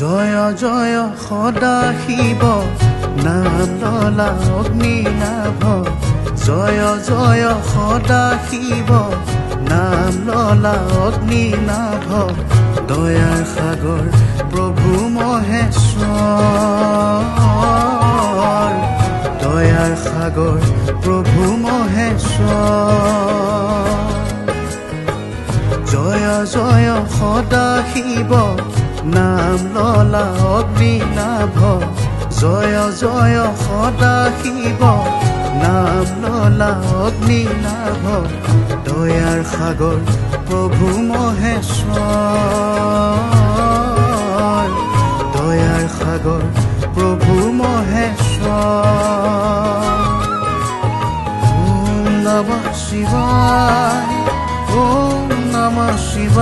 জয় জয় সদা শিৱ নাম ললা অগ্নি নাভ জয় জয় সদা শিৱ নাম ললা অগ্নি নাভ দয়াৰ সাগৰ প্ৰভু মহেশ্বৰ। দয়াৰ সাগৰ প্ৰভু মহেশ্বৰ। জয় জয় সদা শিৱ নাম ললা অগ্নিনাভ জয় জয় সদা শিৱ। নাম ললা অগ্নিনাভ দয়াৰ সাগৰ প্ৰভু মহেশ্বৰ। দয়াৰ সাগৰ প্ৰভু মহেশ্বৰ। নম শিৱ নম শিৱ